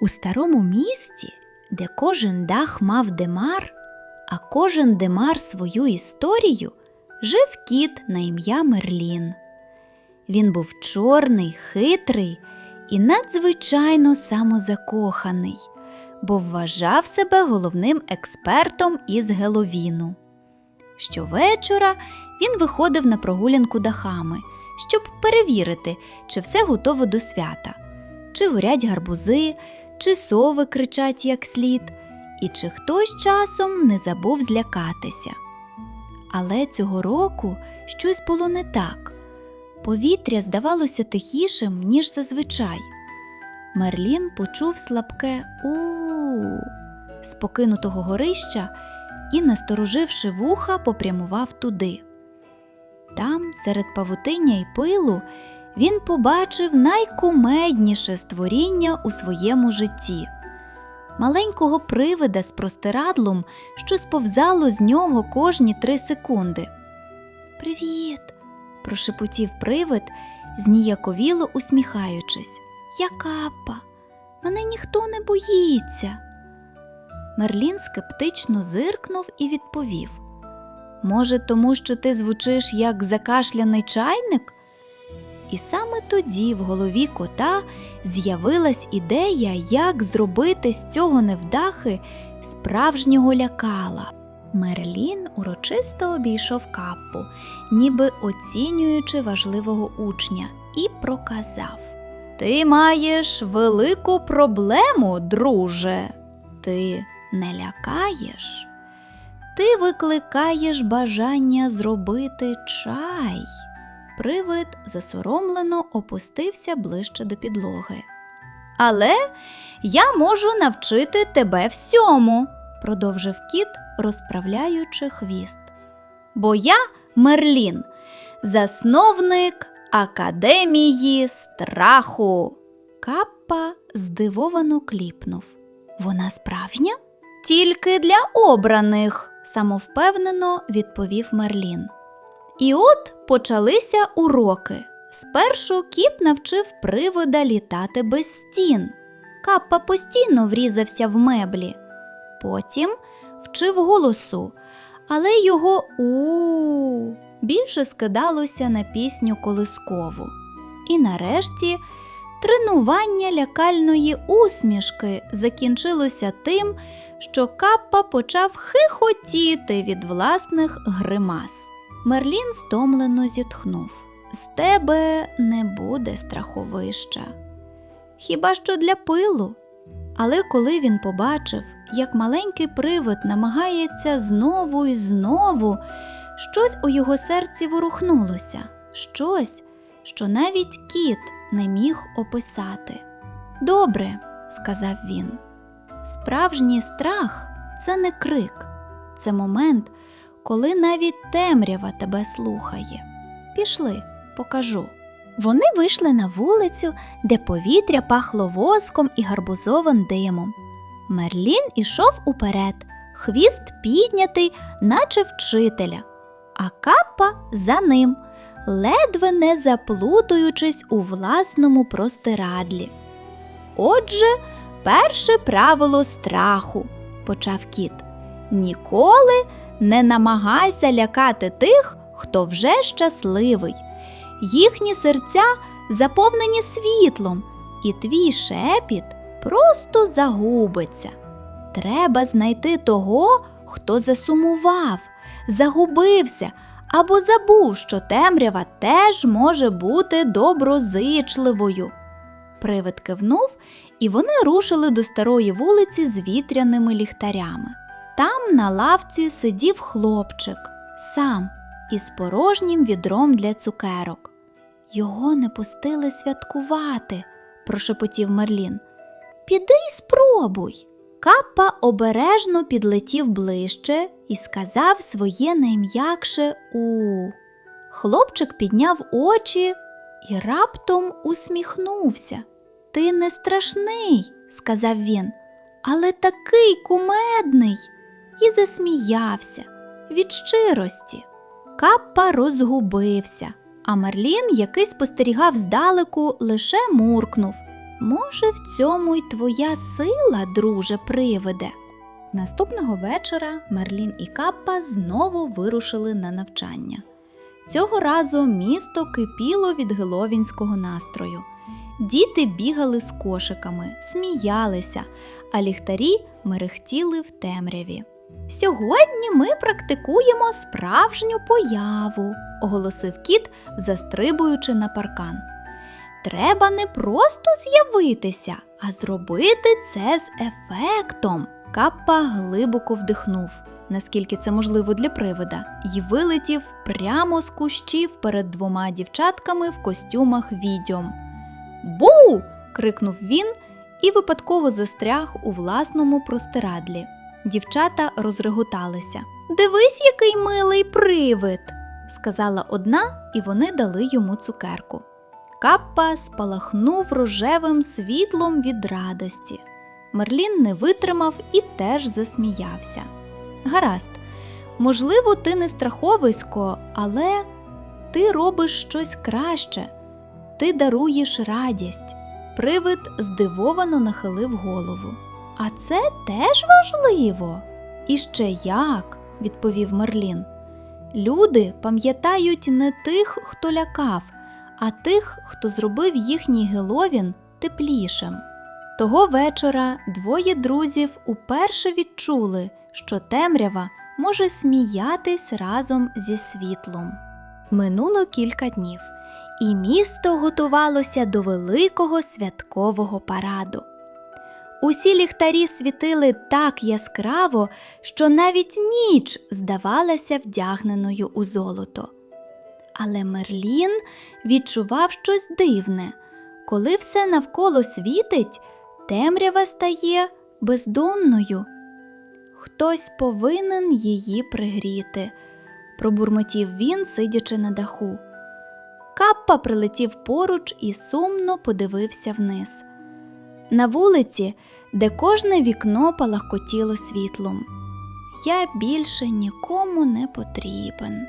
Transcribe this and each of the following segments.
У старому місті, де кожен дах мав демар, а кожен демар свою історію, жив кіт на ім'я Мерлін. Він був чорний, хитрий і надзвичайно самозакоханий, бо вважав себе головним експертом із Геловіну. Щовечора він виходив на прогулянку дахами, щоб перевірити, чи все готово до свята, чи горять гарбузи, чи сови кричать як слід, і чи хтось часом не забув злякатися. Але цього року щось було не так. Повітря здавалося тихішим, ніж зазвичай. Мерлін почув слабке у з покинутого горища і, настороживши вуха, попрямував туди. Там, серед павутиння й пилу, він побачив найкумедніше створіння у своєму житті маленького привида з простирадлом, що сповзало з нього кожні три секунди. Привіт! прошепотів привид, зніяковіло усміхаючись. Я капа, мене ніхто не боїться. Мерлін скептично зиркнув і відповів Може, тому що ти звучиш як закашляний чайник? І саме тоді в голові кота з'явилась ідея, як зробити з цього невдахи справжнього лякала. Мерлін урочисто обійшов каппу, ніби оцінюючи важливого учня, і проказав Ти маєш велику проблему, друже. Ти не лякаєш, ти викликаєш бажання зробити чай. Привид засоромлено опустився ближче до підлоги. Але я можу навчити тебе всьому, продовжив кіт, розправляючи хвіст. Бо я Мерлін, засновник Академії страху. Каппа здивовано кліпнув. Вона справжня? Тільки для обраних, самовпевнено відповів Мерлін. І от почалися уроки. Спершу кіп навчив привода літати без стін. Каппа постійно врізався в меблі. Потім вчив голосу, але його у більше скидалося на пісню колискову. І нарешті тренування лякальної усмішки закінчилося тим, що Каппа почав хихотіти від власних гримас. Мерлін стомлено зітхнув. З тебе не буде страховища. Хіба що для пилу. Але коли він побачив, як маленький привид намагається знову і знову, щось у його серці ворухнулося, щось, що навіть кіт не міг описати. Добре, сказав він. Справжній страх це не крик, це момент, коли навіть темрява тебе слухає. Пішли, покажу. Вони вийшли на вулицю, де повітря пахло воском і гарбузовим димом. Мерлін ішов уперед, хвіст піднятий, наче вчителя, а капа за ним, ледве не заплутуючись у власному простирадлі. Отже, перше правило страху, почав кіт. Ніколи не намагайся лякати тих, хто вже щасливий. Їхні серця заповнені світлом, і твій шепіт просто загубиться. Треба знайти того, хто засумував, загубився або забув, що темрява теж може бути доброзичливою. Привид кивнув, і вони рушили до старої вулиці з вітряними ліхтарями. Там на лавці сидів хлопчик, сам із порожнім відром для цукерок. Його не пустили святкувати, прошепотів Мерлін. Піди й спробуй. Капа обережно підлетів ближче і сказав своє найм'якше у. Хлопчик підняв очі і раптом усміхнувся. Ти не страшний, сказав він, але такий кумедний. І засміявся від щирості. Каппа розгубився, а Мерлін, який спостерігав здалеку, лише муркнув. Може, в цьому й твоя сила, друже, привиде. Наступного вечора Мерлін і Каппа знову вирушили на навчання. Цього разу місто кипіло від геловінського настрою. Діти бігали з кошиками, сміялися, а ліхтарі мерехтіли в темряві. Сьогодні ми практикуємо справжню появу, оголосив кіт, застрибуючи на паркан. Треба не просто з'явитися, а зробити це з ефектом. Каппа глибоко вдихнув, наскільки це можливо для привида, і вилетів прямо з кущів перед двома дівчатками в костюмах відьом. Бу! крикнув він і випадково застряг у власному простирадлі. Дівчата розреготалися. Дивись, який милий привид, сказала одна, і вони дали йому цукерку. Каппа спалахнув рожевим світлом від радості. Мерлін не витримав і теж засміявся. Гаразд, можливо, ти не страховисько, але ти робиш щось краще, ти даруєш радість. Привид здивовано нахилив голову. А це теж важливо. І ще як, відповів Мерлін. Люди пам'ятають не тих, хто лякав, а тих, хто зробив їхній Геловін теплішим. Того вечора двоє друзів уперше відчули, що темрява може сміятись разом зі світлом. Минуло кілька днів, і місто готувалося до великого святкового параду. Усі ліхтарі світили так яскраво, що навіть ніч здавалася вдягненою у золото. Але Мерлін відчував щось дивне. Коли все навколо світить, темрява стає бездонною. Хтось повинен її пригріти, пробурмотів він, сидячи на даху. Каппа прилетів поруч і сумно подивився вниз. На вулиці, де кожне вікно палахкотіло світлом. Я більше нікому не потрібен,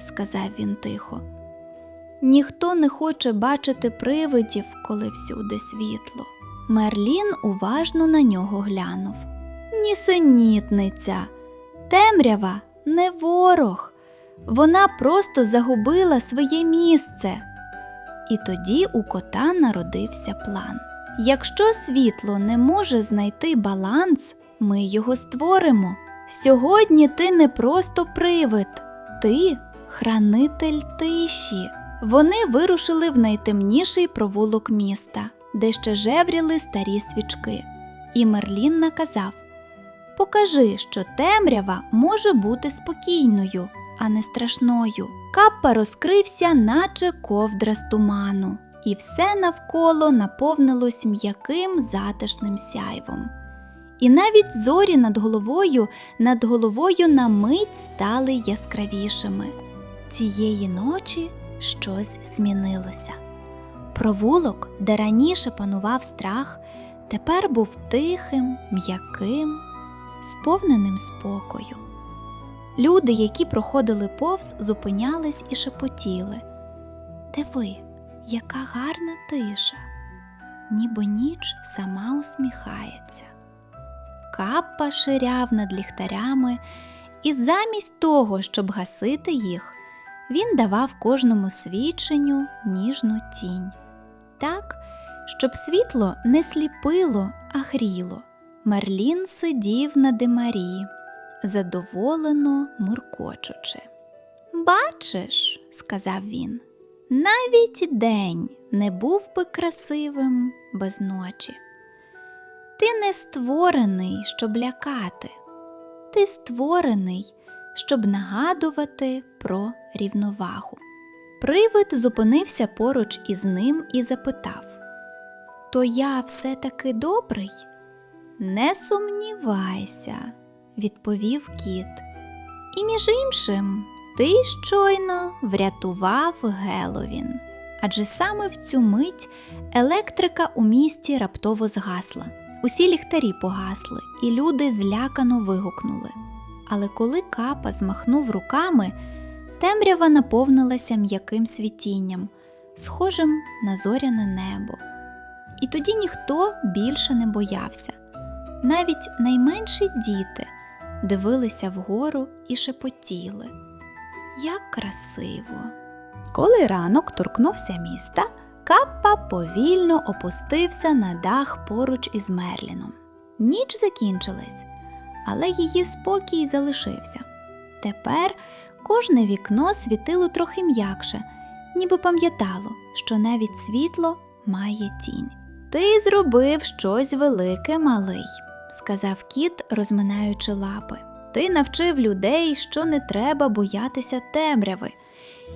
сказав він тихо. Ніхто не хоче бачити привидів, коли всюди світло. Мерлін уважно на нього глянув. Нісенітниця, темрява не ворог. Вона просто загубила своє місце. І тоді у кота народився план. Якщо світло не може знайти баланс, ми його створимо. Сьогодні ти не просто привид, ти хранитель тиші. Вони вирушили в найтемніший провулок міста, де ще жевріли старі свічки. І Мерлін наказав: Покажи, що темрява може бути спокійною, а не страшною. Каппа розкрився, наче ковдра з туману, і все навколо наповнилось м'яким затишним сяйвом. І навіть зорі над головою над головою на мить стали яскравішими. Цієї ночі щось змінилося. Провулок, де раніше панував страх, тепер був тихим, м'яким, сповненим спокою. Люди, які проходили повз, зупинялись і шепотіли. Диви, яка гарна тиша, ніби ніч сама усміхається. Каппа ширяв над ліхтарями, і замість того, щоб гасити їх, він давав кожному свідченню ніжну тінь. Так, щоб світло не сліпило, а гріло. Мерлін сидів на димарі, задоволено муркочучи. Бачиш, сказав він, навіть день не був би красивим без ночі. Ти не створений, щоб лякати, ти створений, щоб нагадувати про рівновагу. Привид зупинився поруч із ним і запитав: То я все таки добрий? Не сумнівайся, відповів кіт. І між іншим, ти щойно врятував Геловін. Адже саме в цю мить електрика у місті раптово згасла. Усі ліхтарі погасли, і люди злякано вигукнули. Але коли капа змахнув руками, темрява наповнилася м'яким світінням, схожим на зоряне небо. І тоді ніхто більше не боявся. Навіть найменші діти дивилися вгору і шепотіли. Як красиво! Коли ранок торкнувся міста, Каппа повільно опустився на дах поруч із Мерліном. Ніч закінчилась, але її спокій залишився. Тепер кожне вікно світило трохи м'якше, ніби пам'ятало, що навіть світло має тінь. Ти зробив щось велике, малий, сказав кіт, розминаючи лапи. Ти навчив людей, що не треба боятися темряви.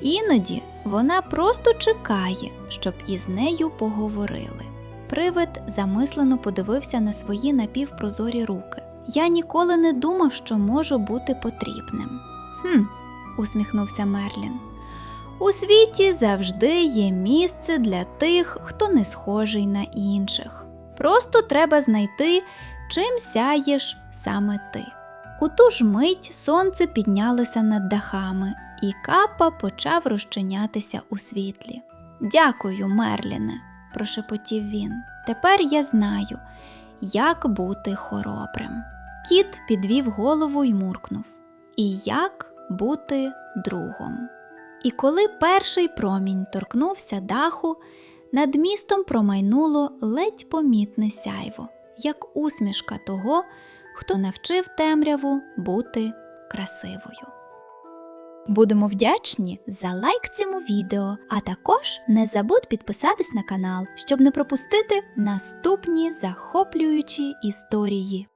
Іноді вона просто чекає, щоб із нею поговорили. Привид замислено подивився на свої напівпрозорі руки. Я ніколи не думав, що можу бути потрібним. Хм, усміхнувся Мерлін. У світі завжди є місце для тих, хто не схожий на інших. Просто треба знайти, чим сяєш саме ти. У ту ж мить сонце піднялося над дахами, і капа почав розчинятися у світлі. Дякую, Мерліне, прошепотів він. Тепер я знаю, як бути хоробрим. Кіт підвів голову й муркнув. І як бути другом. І коли перший промінь торкнувся даху, над містом промайнуло ледь помітне сяйво, як усмішка того, хто навчив темряву бути красивою. Будемо вдячні за лайк цьому відео, а також не забудь підписатись на канал, щоб не пропустити наступні захоплюючі історії.